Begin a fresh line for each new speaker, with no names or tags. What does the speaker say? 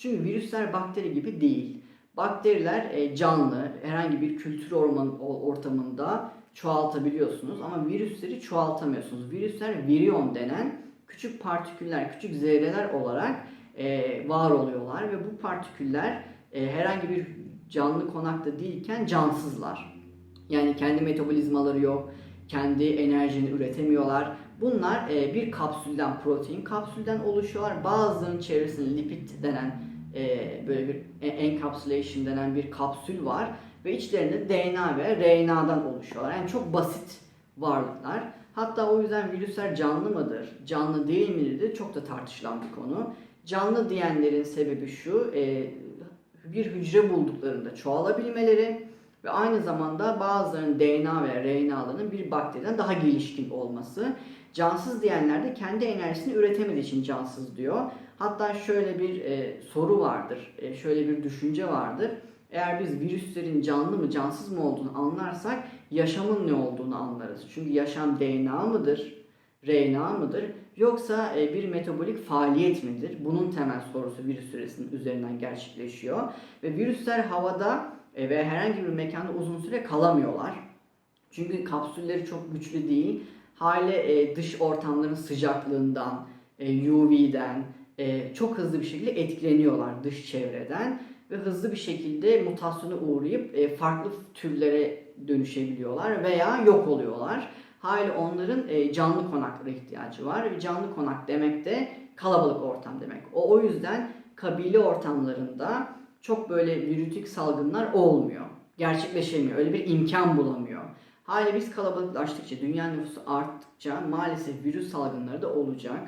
Çünkü virüsler bakteri gibi değil. Bakteriler e, canlı, herhangi bir kültür ortamında çoğaltabiliyorsunuz ama virüsleri çoğaltamıyorsunuz. Virüsler virion denen küçük partiküller, küçük zerreler olarak e, var oluyorlar ve bu partiküller e, herhangi bir canlı konakta değilken cansızlar. Yani kendi metabolizmaları yok, kendi enerjini üretemiyorlar. Bunlar bir kapsülden, protein kapsülden oluşuyorlar. Bazılarının çevresinde lipid denen e, böyle bir e- encapsulation denen bir kapsül var ve içlerinde DNA ve RNA'dan oluşuyorlar. Yani çok basit varlıklar. Hatta o yüzden virüsler canlı mıdır, canlı değil midir çok da tartışılan bir konu. Canlı diyenlerin sebebi şu, e, bir hücre bulduklarında çoğalabilmeleri ve aynı zamanda bazılarının DNA ve RNA'larının bir bakteriden daha gelişkin olması. Cansız diyenler de kendi enerjisini üretemediği için cansız diyor. Hatta şöyle bir e, soru vardır, e, şöyle bir düşünce vardır. Eğer biz virüslerin canlı mı cansız mı olduğunu anlarsak yaşamın ne olduğunu anlarız. Çünkü yaşam DNA mıdır, RNA mıdır yoksa e, bir metabolik faaliyet midir? Bunun temel sorusu virüs süresinin üzerinden gerçekleşiyor. Ve virüsler havada e, ve herhangi bir mekanda uzun süre kalamıyorlar. Çünkü kapsülleri çok güçlü değil. Hale e, dış ortamların sıcaklığından, e, UV'den e, çok hızlı bir şekilde etkileniyorlar dış çevreden ve hızlı bir şekilde mutasyona uğrayıp e, farklı türlere dönüşebiliyorlar veya yok oluyorlar. Hali onların e, canlı konaklara ihtiyacı var ve canlı konak demek de kalabalık ortam demek. O o yüzden kabile ortamlarında çok böyle virütik salgınlar olmuyor. Gerçekleşemiyor. Öyle bir imkan bulamıyor. Hali biz kalabalıklaştıkça, dünya nüfusu arttıkça maalesef virüs salgınları da olacak.